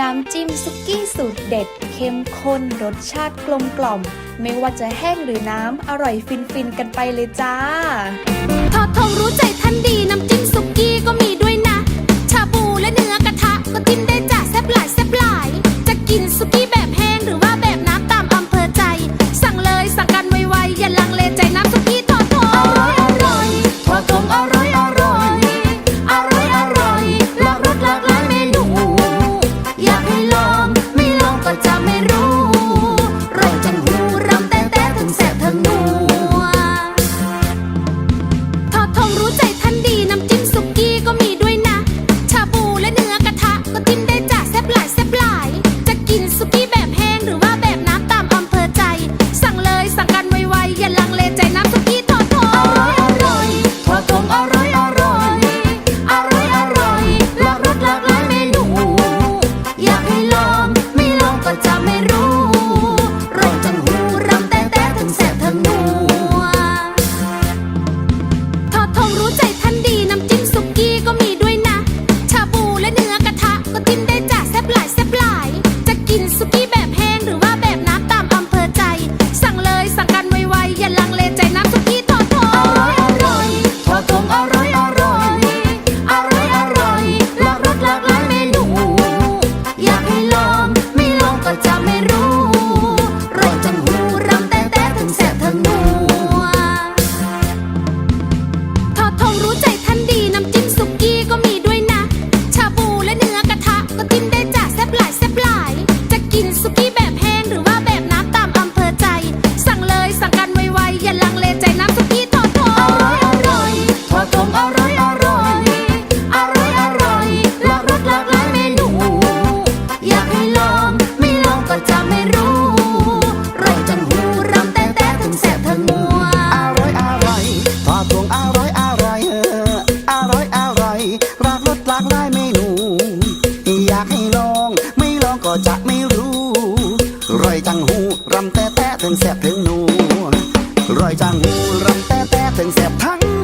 น้ำจิ้มซุกี้สูตรเด็ด เข้มข้นรสชาติกลมกล่อม ไม่ว่าจะแห้งหรือน้ำ อร่อยฟินๆกันไปเลยจ้า me ูรำแต่แต่ถึงแสบถึงหนูรอยจางหูรำแต่แต่ถึงแสบทั้ง